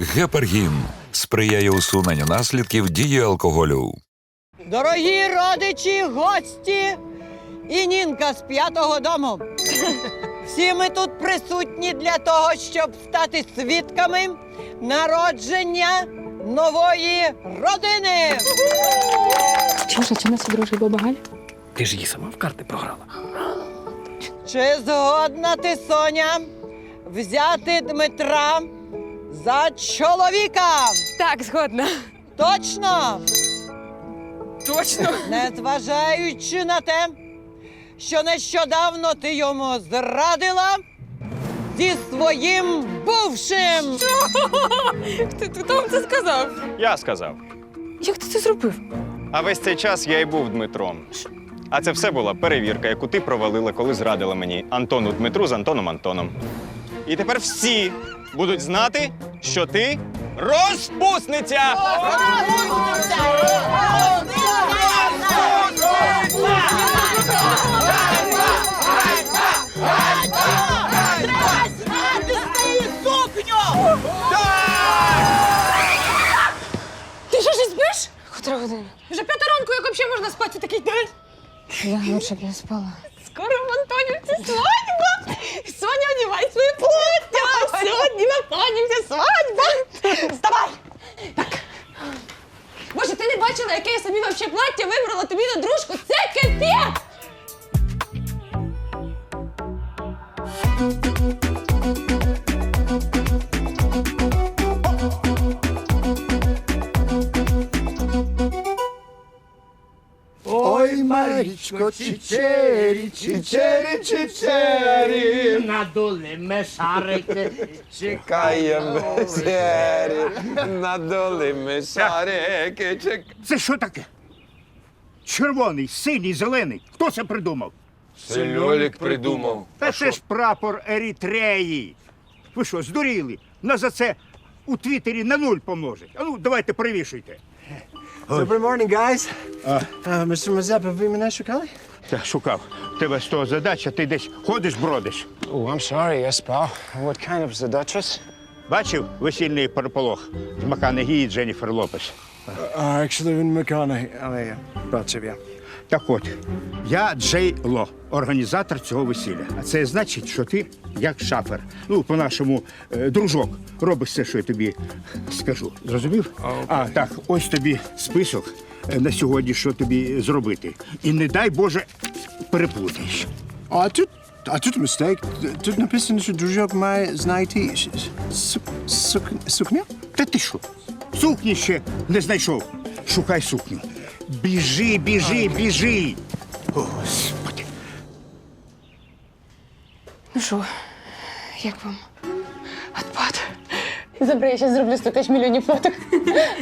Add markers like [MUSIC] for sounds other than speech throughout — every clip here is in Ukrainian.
Гепаргін сприяє усуненню наслідків дії алкоголю. Дорогі родичі, гості і Нінка з п'ятого дому. Всі ми тут присутні для того, щоб стати свідками народження нової родини. Чуша, чи нас одружує баба Галя? Ти ж її сама в карти програла. Чи згодна ти, Соня, взяти Дмитра за чоловіка? Так, згодна. Точно, Точно. незважаючи на те, що нещодавно ти йому зрадила зі своїм бувшим. Ти, хто вам це сказав? Я сказав. Як ти це зробив? А весь цей час я й був Дмитром. А це все була перевірка, яку ти провалила, коли зрадила мені Антону Дмитру з Антоном Антоном. І тепер всі будуть знати, що ти розпусниця! Ти що ж спиш? Котра година? Вже п'ята ранку, як взагалі можна спати в такий день? Я лучше б я спала. Скоро в Антонівці свадьба. Соня, одівай своє плаття. Сьогодні в Антонівці свадьба. Вставай. Так. Боже, ти не бачила, яке я собі вообще плаття вибрала тобі на дружку? Це капець! Ой, Марічко, чичері, чичері, чичері, надули ми шарики, Чекаємо вечері, надоли ми шарики, чек... Це що таке? Червоний, синій, зелений. Хто це придумав? Це Льолік придумав. Та це ж прапор Ерітреї. Ви що, здуріли? Нас за це у Твіттері на нуль помножить. А ну, давайте перевішуйте. Добрий morning, guys. Мистер Мазепа, ви мене шукали? Я шукав. Тебе з того задача, ти десь ходиш, бродиш. Oh, I'm sorry, я спав. What kind of задача? Бачив весільний переполох з Маканегі і Дженніфер Лопес. Uh, actually, він Маканегі, але я бачив я. Так от, я Джей Ло, організатор цього весілля. А це значить, що ти як шафер. Ну, по-нашому, е, дружок, робиш все, що я тобі скажу. Зрозумів? А, так, ось тобі список е, на сьогодні, що тобі зробити. І не дай Боже, переплутаєш. А тут, а тут mistake. Тут написано, що дружок має знайти ш- сук, сук, сукня? Та ти що? Сукні ще не знайшов. Шукай сукню. Біжи, біжи, біжи. Господи. Ну що, як вам? Отпад. Забери, я зараз зроблю 100 тисяч мільйонів фоток.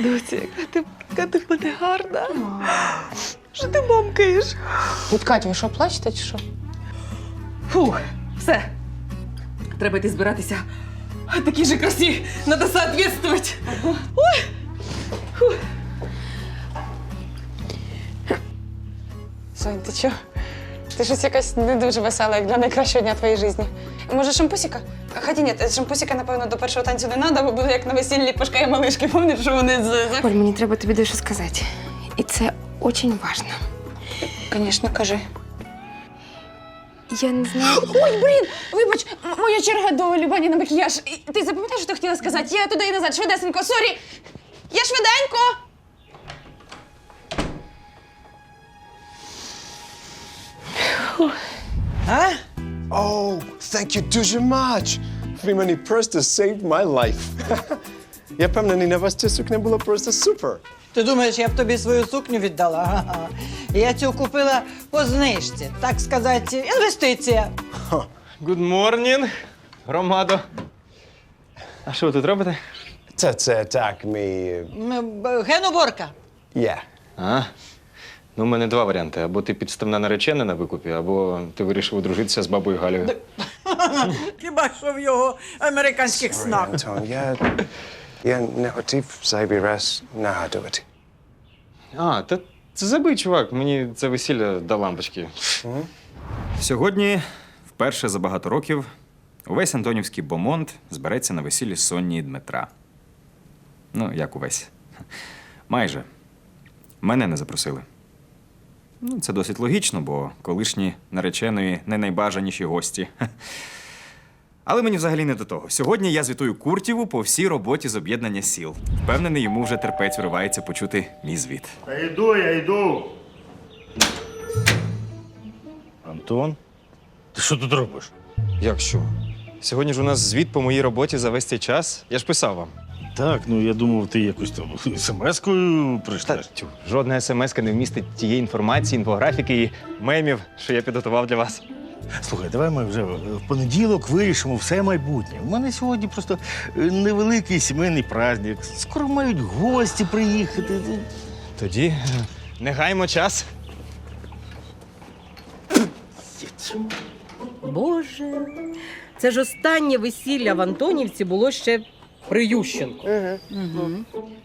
Доці, яка ти, яка ти в мене гарна. Що ти мамкаєш? От Катя, ви що, плачете чи що? Фух, все. Треба йти збиратися. А такій же красі надо соответствовать. Сонь, ти чо? Ти щось якась не дуже весела, як для найкращого дня твоєї житті. Може, шампусіка? Хоча ні, шампусіка, напевно, до першого танцю не треба, бо буде як на весіллі пашка і малишки. Пам'ятаєш, що вони з. Оль, мені треба тобі дещо сказати. І це дуже важливо. Звісно, кажи. Я не знаю. Ой, блін! Вибач, м- моя черга до Любані на макіяж. І Ти запам'ятаєш, що ти хотіла сказати? Я туди і назад, швидесенько, сорі! Я швиденько! А? Oh, thank you дуже much. Ви мені просто saved my life. [LAUGHS] Я впевнений, на вас ця сукня була просто супер. Ти думаєш, я б тобі свою сукню віддала? Ага. Я цю купила по знижці, так сказати, інвестиція. Good morning, громадо. А що ви тут робите? Це, це так, мій... М, б- Геноборка. Я. А? Ну, у мене два варіанти: або ти підставна наречена на викупі, або ти вирішив одружитися з бабою Галею. [LAUGHS] Хіба що в його американських снах. Антон, я, я не хотів зайвий раз нагадувати. А, та це забий, чувак. Мені це весілля до лампочки. Сьогодні, вперше за багато років, увесь Антонівський бомонд збереться на весіллі Сонні і Дмитра. Ну, як увесь. Майже. Мене не запросили. Ну, це досить логічно, бо колишні нареченої не найбажаніші гості. Але мені взагалі не до того. Сьогодні я звітую Куртіву по всій роботі з об'єднання сіл. Впевнений, йому вже терпець виривається почути мій звіт. Та йду, я йду. Антон? Ти що тут робиш? Як що? Сьогодні ж у нас звіт по моїй роботі за весь цей час. Я ж писав вам. Так, ну я думав, ти якось там смс-кою Та, прийшлеш. тю, жодна смс не вмістить тієї інформації, інфографіки і мемів, що я підготував для вас. Слухай, давай ми вже в понеділок вирішимо все майбутнє. У мене сьогодні просто е, невеликий сімейний праздник. Скоро мають гості приїхати. Тоді е, не гаймо час. Боже, це ж останнє весілля в Антонівці було ще при Ющенку.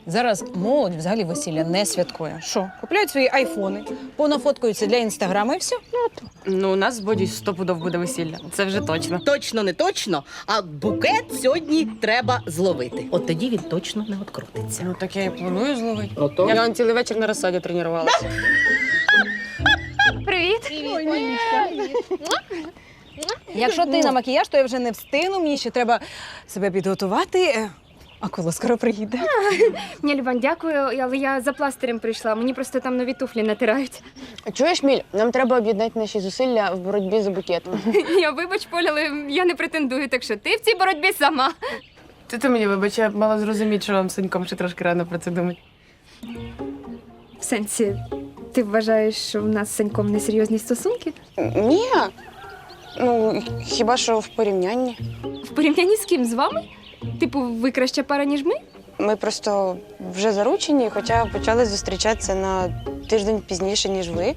Зараз молодь взагалі весілля не святкує. Що, купляють свої айфони, понафоткаються для інстаграму і все. Ну, у нас з Боді стопудов буде весілля. Це вже точно. Точно, не точно, а букет сьогодні треба зловити. От тоді він точно не открутиться. Ну так я і планую зловити. Я он цілий вечір на розсаді тренувалася. Привіт! Привіт. Якщо ти на макіяж, то я вже не встигну. Мені ще треба себе підготувати. А коли скоро приїде? Ні, Любань, дякую, але я за пластирем прийшла. Мені просто там нові туфлі натирають. Чуєш, Міль, нам треба об'єднати наші зусилля в боротьбі за букет. [LAUGHS] Я вибач, Поля, але я не претендую, так що ти в цій боротьбі сама. Ти ти мені вибач, я мала зрозуміти, що вам з Саньком ще трошки рано про це думати. В сенсі, ти вважаєш, що в нас з Саньком несерйозні стосунки? Ні. Ну, хіба що в порівнянні. В порівнянні з ким? З вами? Типу, ви краща пара, ніж ми? Ми просто вже заручені, хоча почали зустрічатися на тиждень пізніше, ніж ви.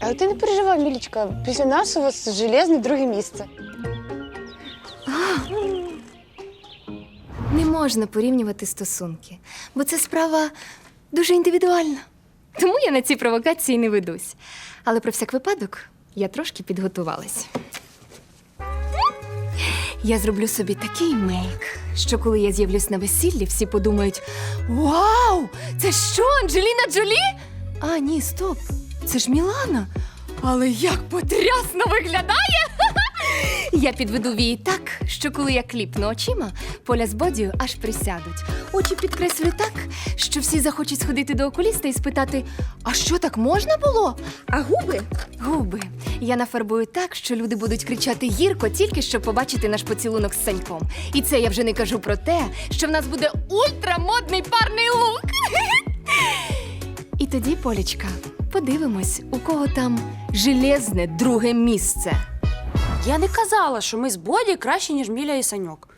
Але ти не переживай, Мілічка, після нас у вас железне друге місце. Не можна порівнювати стосунки, бо це справа дуже індивідуальна. Тому я на ці провокації не ведусь. Але про всяк випадок я трошки підготувалась. Я зроблю собі такий мейк, що коли я з'явлюсь на весіллі, всі подумають: Вау! Це що, Анджеліна Джолі? А, ні, стоп, це ж Мілана. Але як потрясно виглядає! Я підведу вії так, що коли я кліпну очима, поля з бодію аж присядуть. Очі підкреслю так, що всі захочуть сходити до окуліста і спитати: а що так можна було? А губи? Губи. Я нафарбую так, що люди будуть кричати гірко, тільки щоб побачити наш поцілунок з Саньком. І це я вже не кажу про те, що в нас буде ультрамодний парний лук. І тоді, Полічка, подивимось, у кого там железне друге місце. Я не казала, що ми з Боді краще, ніж Міля і Саньок.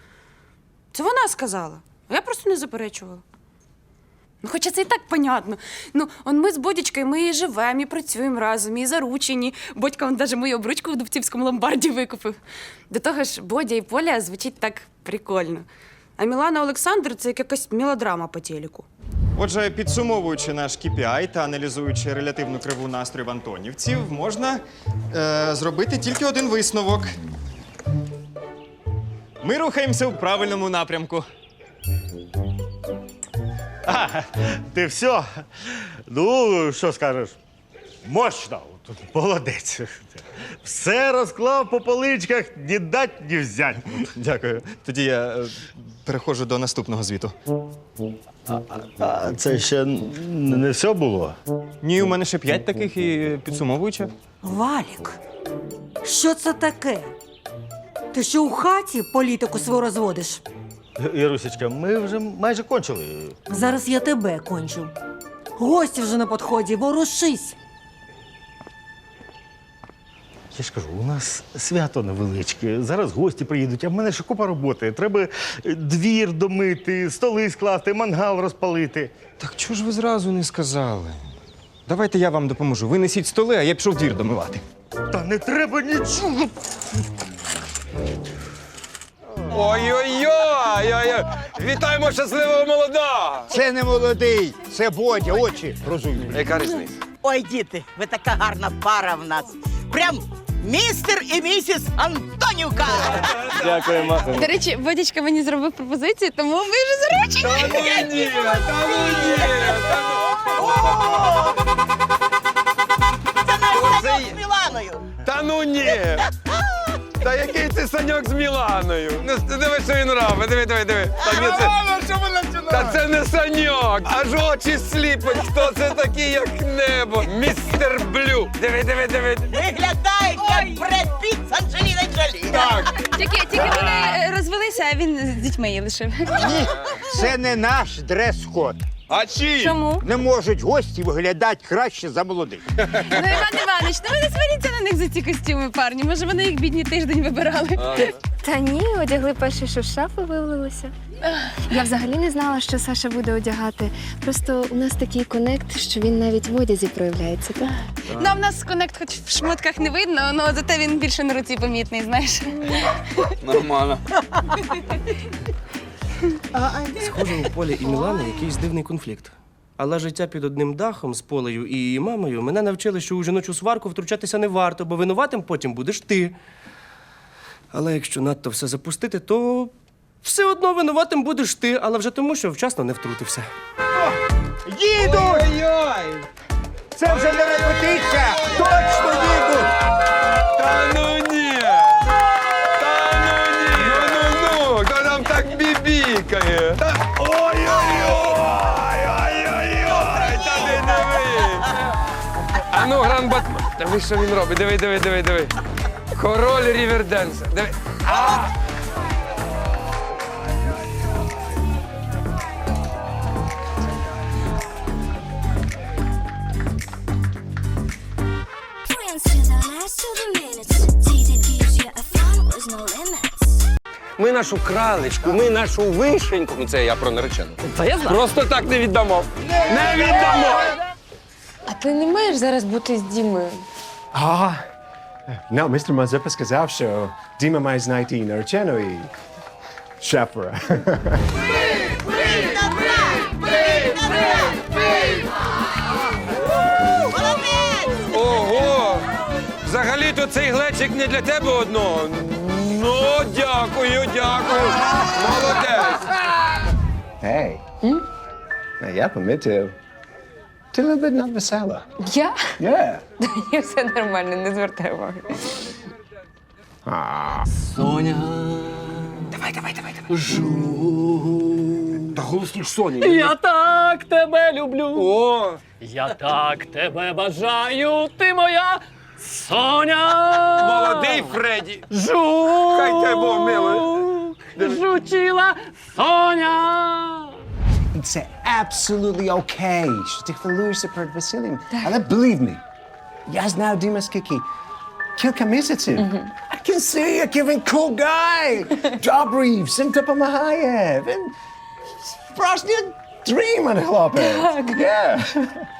Це вона сказала, а я просто не заперечувала. Ну, хоча це і так понятно. Ну, он ми з Бодічкою, ми і живемо, і працюємо разом, і заручені. Бодька он навіть мою обручку в Дубцівському ломбарді викупив. До того ж, Бодя і Поля звучить так прикольно. А Мілана Олександр це як якась мелодрама по телеку. Отже, підсумовуючи наш KPI та аналізуючи релятивну криву настроїв антонівців, можна е, зробити тільки один висновок. Ми рухаємося в правильному напрямку. А, Ти все? Ну, що скажеш? Мощно. Молодець. Все розклав по поличках, ні дать, ні взять. Дякую. Тоді я е, переходжу до наступного звіту. А це ще не все було. Ні, у мене ще п'ять таких і підсумовуюча. Валік, що це таке? Ти що у хаті політику свою розводиш? Ірусечка, ми вже майже кончили. Зараз я тебе кончу. Гості вже на підході, ворушись. Я ж кажу, у нас свято невеличке. Зараз гості приїдуть, а в мене ще купа роботи. Треба е, двір домити, столи скласти, мангал розпалити. Так чого ж ви зразу не сказали? Давайте я вам допоможу. Ви несіть столи, а я пішов двір домивати. Та не треба нічого. Ой-ой-ой! Вітаємо щасливого молодого! Це не молодий, це Бодя, очі розумні. Яка різниця? Ой, діти, ви така гарна пара в нас. Прям містер і місіс Антонівка. Дякуємо. До речі, Бодічка мені зробив пропозицію, тому ми вже заручені. Це наш Саньок з Міланою. Та ну ні! Та який це саньок з Міланою? Ну, диви, що він робить. Диви, диви, диви. Та, ні, це... Та це не саньок, аж очі сліпать. Хто це такий, як небо? Містер Блю. Диви, диви, диви. Виглядають як Бред Піт з Анджеліна Джолі. Так. Тільки, тільки вони е, розвелися, а він з дітьми її лишив. Ні, це не наш дрес-код. А чи? Чому? Не можуть гості виглядати краще за молодих. Ну, Іван Іванович, ну ви не сваріться на них за ці костюми, парні. Може, вони їх бідні тиждень вибирали. Та ні, одягли перше, що з шафи вивалилося. Я взагалі не знала, що Саша буде одягати. Просто у нас такий конект, що він навіть в одязі проявляється. Так? Ну, а в нас конект хоч в шмотках не видно, але зате він більше на руці помітний, знаєш. Нормально. Схоже, у Полі і Мілани якийсь дивний конфлікт. Але життя під одним дахом з Полею і її мамою мене навчили, що у жіночу сварку втручатися не варто, бо винуватим потім будеш ти. Але якщо надто все запустити, то все одно винуватим будеш ти, але вже тому, що вчасно не втрутився. Їдуть! Це вже не репетиція! Точно їдуть! Та ну ні! Та ну ні! Ну ну ну! Хто там так бібікає? Та... Ой-ой-ой! Ой-ой-ой! Та ти диви! А ну, гран Батман. Диви, що він робить. Диви, диви, диви, диви. Король ріверденса. Диви. А! Ми нашу кралечку, ми нашу вишеньку. Ну це я про наречену. Та я знаю. Просто так не віддамо. Не віддамо! А ти не маєш зараз бути з Дімою? А, ну, містер Мазепа сказав, що Діма має знайти наречену і шефера. Цей глечик не для тебе одного. Ну, дякую, дякую. Молодець. Ей, я помітив. Ти любить надвесела. Я? Yeah. [LAUGHS] Ні, все нормально, не звертай уваги. Соня. Давай, давай, давай, давай. Жу. Та голосніш Соня. Я так тебе люблю. О, Я так тебе бажаю, ти моя Соня. молодий Фредді. Жу. Хай тебе Бог милує. Жучила Соня. Це абсолютно окей, що ти хвилюєшся перед весіллям. Але believe me, я знаю Діма скільки. Кілька місяців. I can see, який він cool guy. Добрий, всім допомагає. Він справжній dream, хлопець. Yeah. [LAUGHS]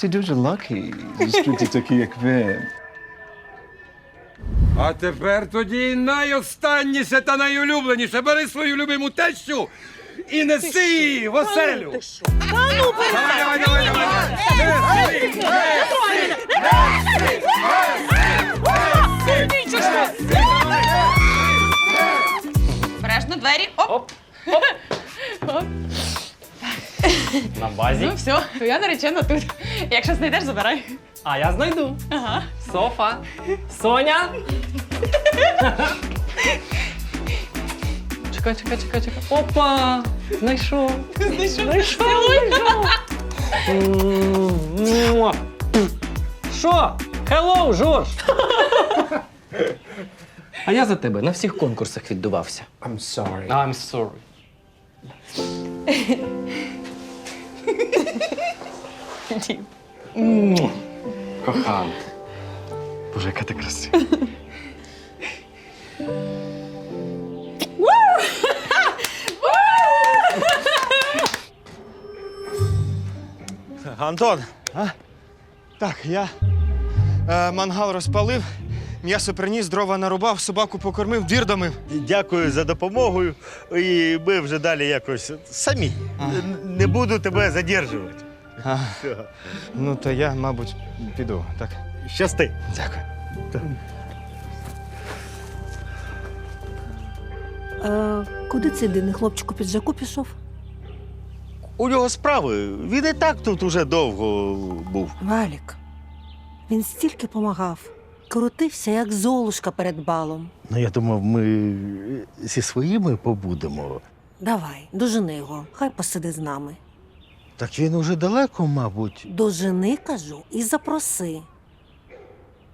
Ти дуже lucky зустріти такий, як він. А тепер тоді найостанніше та найулюбленіше. Бери свою любиму тещу і неси її в оселю. Давай, давай, давай, давай. Бережно двері. Оп. [LAUGHS] [LAUGHS] На базі. Ну все, то я наречена тут. Якщо знайдеш, забирай. А я знайду. Ага. Софа. Соня. Чекай, чекай, чекай, чекай. Опа! Знайшов. Знайшов. Знайшов. Що? Хеллоу, Жорж! А я за тебе на всіх конкурсах віддувався. I'm sorry. I'm sorry. Муа. Кохан. Боже, яка ти красива. Антон, а? Так, я е, мангал розпалив, м'ясо приніс, дрова нарубав, собаку покормив, двір домив. Дякую за допомогу. І ми вже далі якось самі. Н- Не буду тебе задержувати. А, ну, то я, мабуть, піду. Так. Щасти. Дякую. А, куди цей дивний хлопчик у піджаку пішов? У нього справи. Він і так тут уже довго був. Валік. Він стільки помагав. Крутився, як золушка перед балом. Ну, я думав, ми зі своїми побудемо. Давай, дожени його, хай посиди з нами. Так він уже далеко, мабуть. Дожени, кажу, і запроси.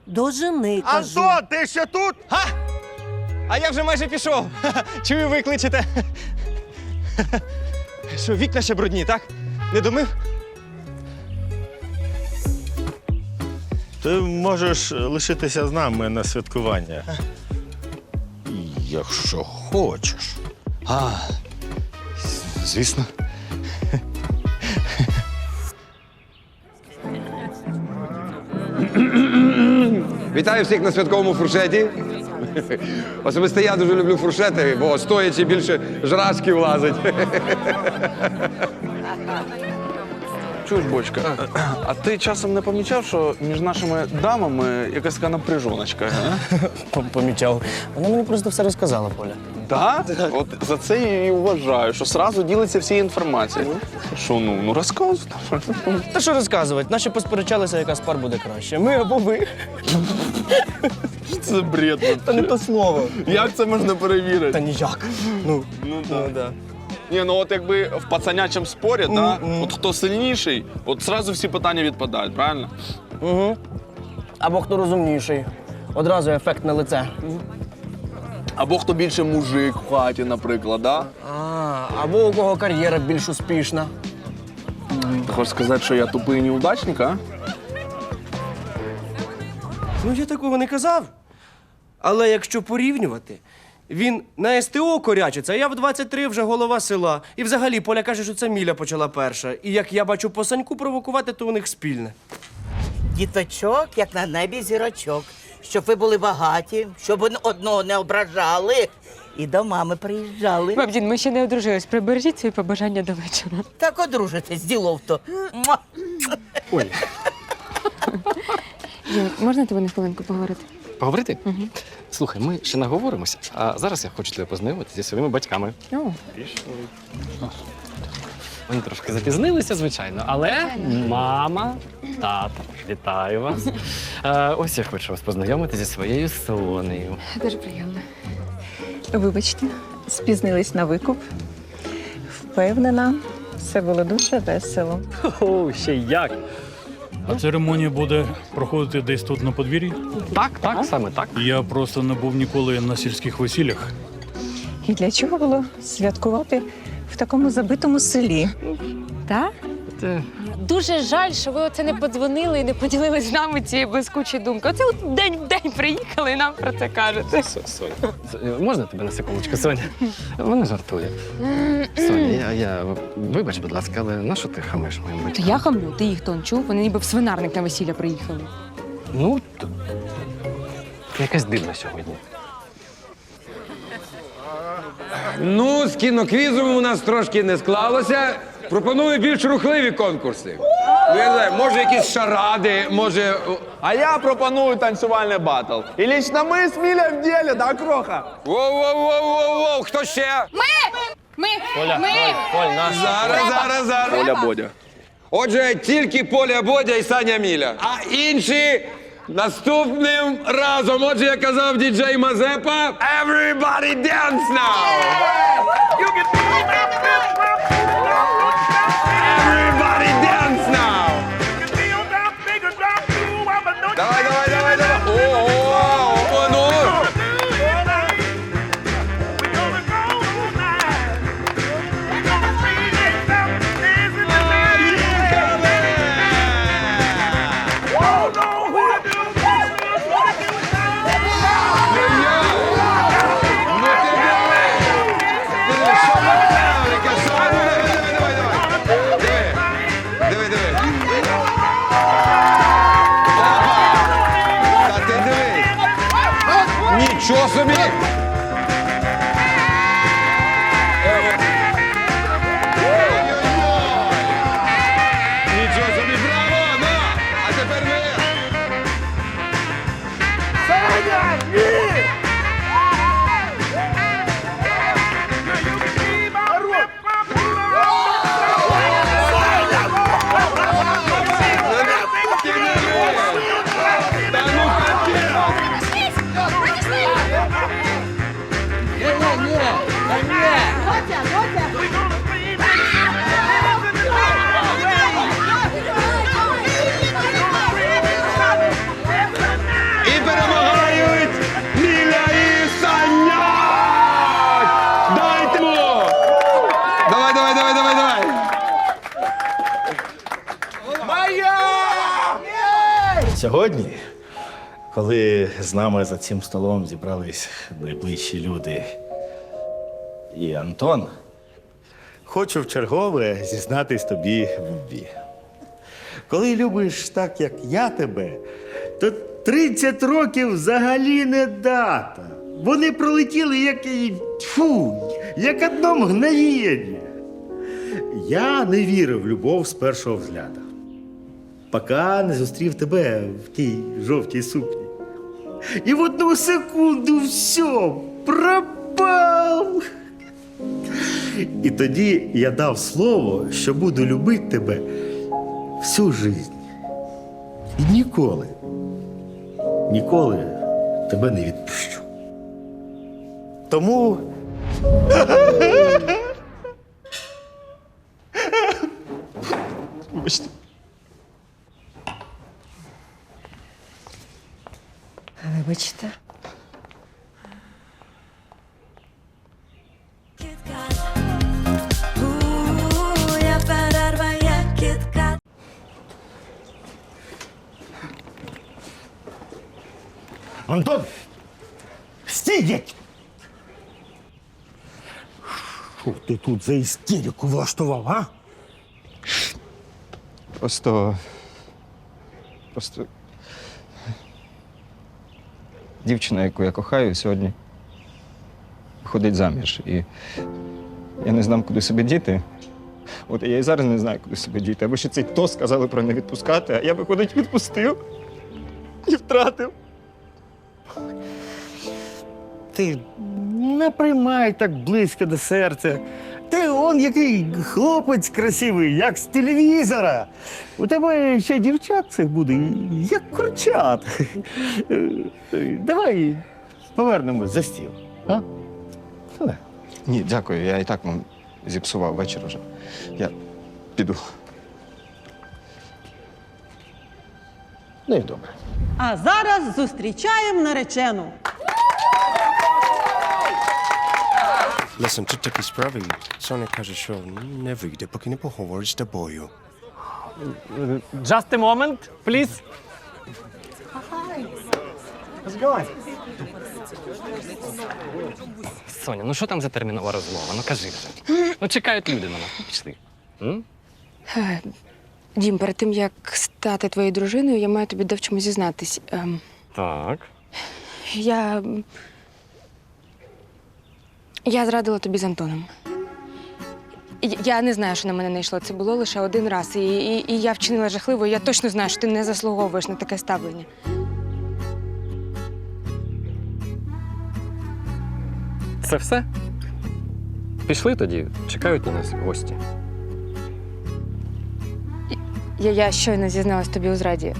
Дожени, кажу. Антон, ти ще тут? Га! А я вже майже пішов. [LAUGHS] Чую, ви кличете. [LAUGHS] Що, вікна ще брудні, так? Не домив? Ти можеш лишитися з нами на святкування. Якщо хочеш. А, звісно. Вітаю всіх на святковому фуршеті. Особисто я дуже люблю фуршети, бо стоячи більше жрачки влазить. Чуєш, бочка, а ти часом не помічав, що між нашими дамами якась така напряжоночка? Помічав. Вона мені просто все розказала, Поля. Да? От за це я її вважаю, що сразу ділиться всією інформацією. Що ну, ну розказуй. Та що розказувати? Наші посперечалися, яка з пар буде краще. Ми або ви. Це бред. Та не то слово. Як це можна перевірити? Та ніяк. Ну, Ну ну так. Ні, ну от якби в пацанячому спорі, да, от хто сильніший, от сразу всі питання відпадають, правильно? Угу. Або хто розумніший. Одразу ефект на лице. Або хто більше мужик в хаті, наприклад, да? А, або у кого кар'єра більш успішна. Ти хочеш сказати, що я тупий неудачник, а? Ну, я такого не казав. Але якщо порівнювати, він на СТО корячиться, а я в 23 вже голова села. І взагалі Поля каже, що це Міля почала перша. І як я бачу по саньку провокувати, то у них спільне. Діточок, як на небі зірочок. Щоб ви були багаті, щоб одного не ображали. І до мами приїжджали. Бабдін, ми ще не одружились. Прибережіть свої побажання до вечора. Так одружитесь, ділов-то. Муа. Юр, можна тебе на хвилинку поговорити? Поговорити? Угу. Слухай, ми ще наговоримося, а зараз я хочу тебе познайомити зі своїми батьками. О, Вони трошки запізнилися, звичайно, але мама, тата, вітаю вас. Е, ось я хочу вас познайомити зі своєю Сонею. дуже приємно. Вибачте, спізнились на викуп. Впевнена, все було дуже весело. О, ще як! А церемонія буде проходити десь тут на подвір'ї? Так, так, саме так. Я просто не був ніколи на сільських весіллях. І для чого було святкувати в такому забитому селі? Так? Ти- Дуже жаль, що ви оце не подзвонили і не поділились з нами цією блискучою думкою. Оце от день в день приїхали і нам про це кажете. Со- Соня. С- Можна тебе на секундочку, Соня? Вона жартує. Соня, я, я вибач, будь ласка, але на що ти хамиш моїм То батькам? я хамлю, ти їх то не чув, вони ніби в свинарник на весілля приїхали. Ну, т- ти якась дивна сьогодні. Ну, з кіноквізом у нас трошки не склалося. Пропоную більш рухливі конкурси. Ну, я не знаю, може якісь шаради, може. А я пропоную танцювальний батл. І лично ми з Міля в ділі, да, Кроха? Воу-воу-воу-воу-воу, хто ще? Ми! Поля, Ми! Поль, наш. Зараз, зараз, зараз. Оля Бодя. Отже, тільки Поля Бодя і Саня Міля. А інші наступним разом. Отже, як казав діджей Мазепа, everybody dance now! Everybody Сьогодні, коли з нами за цим столом зібрались найближчі люди і Антон, хочу вчергове зізнатись тобі в любві. Коли любиш так, як я тебе, то 30 років взагалі не дата. Вони пролетіли як фу, як одно мгновення. Я не вірив в любов з першого взгляду поки не зустрів тебе в тій жовтій сукні. І в одну секунду все пропав. І тоді я дав слово, що буду любити тебе всю жизнь. І ніколи, ніколи тебе не відпущу. Тому. [LAUGHS] Вибачте. Антон! Стійте! Що ти тут за істерику влаштував, а? Просто. Просто. Дівчина, яку я кохаю, сьогодні ходить заміж. І я не знав, куди себе діти. От я і зараз не знаю, куди себе діти. Або ще цей то сказали про не відпускати, а я виходить, відпустив і втратив. Ти не приймай так близько до серця. Он який хлопець красивий, як з телевізора. У тебе ще дівчат цих буде, як курчат. Давай повернемось за стіл. А? Ні, дякую, я і так вам зіпсував вечір вже. Я піду. Ну і добре. А зараз зустрічаємо наречену. Listen, тут такі справи. Соня каже, що не вийде, поки не поговорить з тобою. Just a moment, please. Соня, ну що там за термінова розмова? Ну кажи вже. Ну чекають люди на нас. Ну, Пішли. М? Е, Дім, перед тим як стати твоєю дружиною, я маю тобі де в чому зізнатись. Ем, Так. я. м, Я зрадила тобі з Антоном. Я- Я не знаю, що на мене не йшло. Це було лише один раз. І, і, і я вчинила жахливо. і Я точно знаю, що ти не заслуговуєш на таке ставлення. Це все? Пішли тоді, чекають на нас гості. Я, я щойно зізналась тобі у зраді.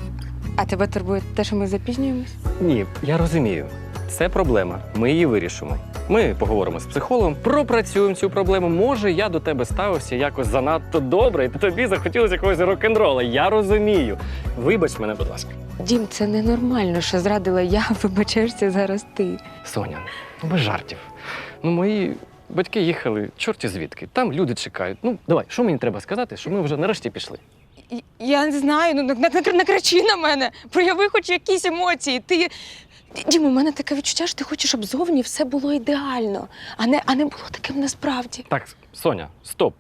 А тебе турбує те, що ми запізнюємось? Ні, я розумію. Це проблема. Ми її вирішимо. Ми поговоримо з психологом, пропрацюємо цю проблему. Може, я до тебе ставився якось занадто добре, і тобі захотілося якогось рок-н-рола. Я розумію. Вибач мене, будь ласка. Дім, це ненормально, що зрадила я, [LAUGHS] вибачаєшся зараз ти. Соня, ну без жартів. Ну, мої батьки їхали, чорті звідки. Там люди чекають. Ну, давай, що мені треба сказати, що ми вже нарешті пішли. Я не знаю, ну не, не, не кричи на мене. Прояви хоч якісь емоції. Ти. Дім, у мене таке відчуття, що ти хочеш, щоб зовні все було ідеально, а не, а не було таким насправді. Так, Соня, стоп.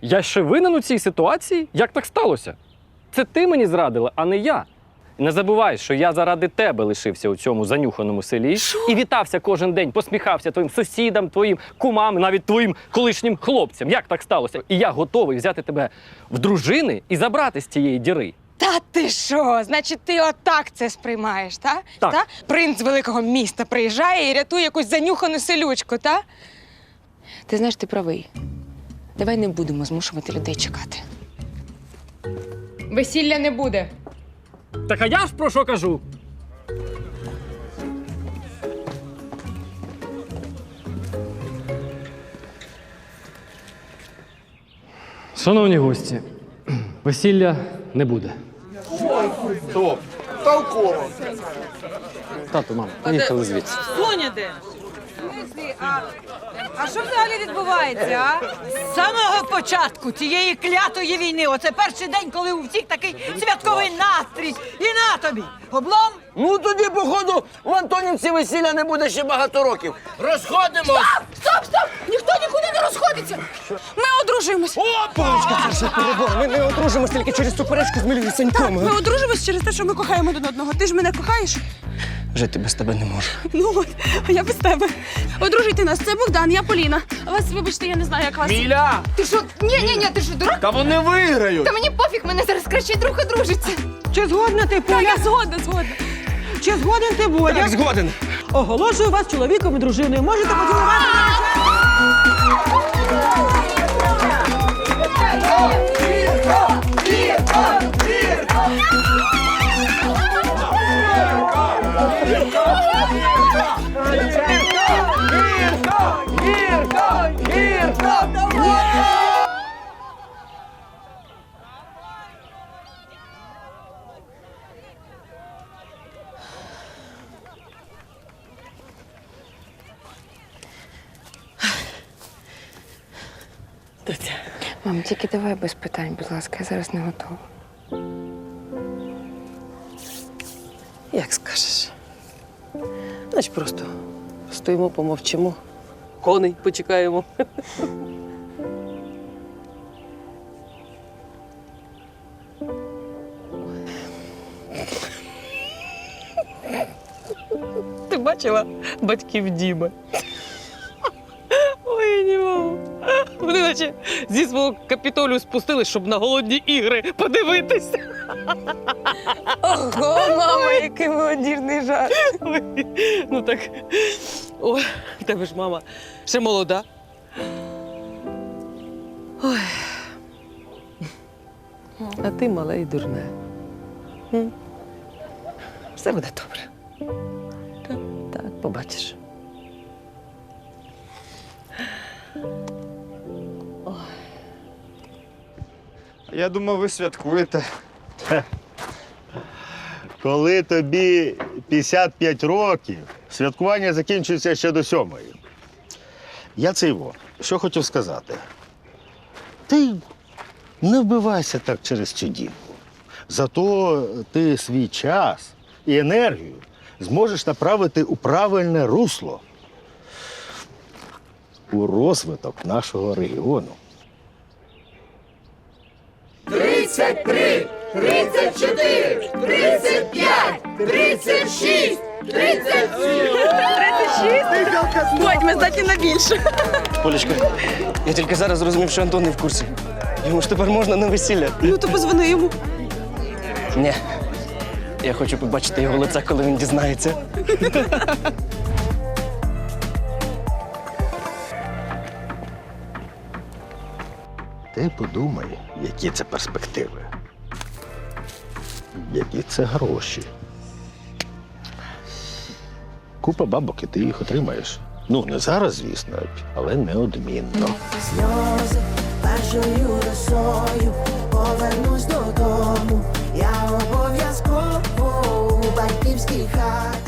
Я ще винен у цій ситуації? Як так сталося? Це ти мені зрадила, а не я. Не забувай, що я заради тебе лишився у цьому занюханому селі і вітався кожен день, посміхався твоїм сусідам, твоїм кумам, навіть твоїм колишнім хлопцям. Як так сталося? І я готовий взяти тебе в дружини і забрати з цієї діри. Та ти що? Значить, ти отак це сприймаєш, та? Так. Та? Принц великого міста приїжджає і рятує якусь занюхану селючку, та? Ти знаєш, ти правий. Давай не будемо змушувати людей чекати. Весілля не буде. Так а я ж про що кажу? Шановні гості, весілля не буде. Стоп! Толково! Тату, мама, поїхали звідси. Соня де? А, що взагалі відбувається, а? З самого початку цієї клятої війни, оце перший день, коли у всіх такий святковий настрій. І на тобі! Облом! Ну тоді, походу, в Антонівці весілля не буде ще багато років. Розходимось! Стоп, стоп! Ніхто нікуди не розходиться! Ми одружуємось! Полочка, це вже перебор. Ми не одружимось тільки через суперечку з Мілею Саньком. Ми одружимось через те, що ми кохаємо один одного. Ти ж мене кохаєш? Жити без тебе не можу. Ну от, а я без тебе. Одружуйте нас, це Богдан, я Поліна. А вас, вибачте, я не знаю, як вас. Міля! Ти що? Ні, ні, ні, ти що, дурак? Та вони виграють! Та мені пофіг, мене зараз краще друг одружиться. Чи згодна ти, Поля? я згодна, згодна. Чи згоден ти, Бодя? Так, згоден. Оголошую вас чоловіком і дружиною. Можете поцілувати наречену? Мам, тільки давай без питань, будь ласка, я зараз не готова. Як скажеш. Значить, просто стоїмо, помовчимо. Коней почекаємо. Ти бачила батьків Діми? Наче зі свого капітолію спустились, щоб на голодні ігри подивитися. Ого, мама, який молодірний жарт. Ну так. Ой, в тебе ж мама ще молода. Ой. А ти мале і дурне. М? Все буде добре. Так, так, побачиш. Я думав, ви святкуєте. Коли тобі 55 років, святкування закінчується ще до сьомої. Я це його. Що хотів сказати? Ти не вбивайся так через цю дівку. Зато ти свій час і енергію зможеш направити у правильне русло у розвиток нашого регіону. 33, 34, 35, 36, 37. 36? Бодь, ми здатні на більше. Полічка, я тільки зараз зрозумів, що Антон не в курсі. Йому ж тепер можна на весілля. Ну, то позвони йому. Ні. Я хочу побачити його лице, коли він дізнається. Ти подумай, які це перспективи, які це гроші. Купа бабок, і ти їх отримаєш. Ну, не зараз, звісно, але неодмінно. Сльози першою росою повернусь додому. Я обов'язково у батьківській хаті.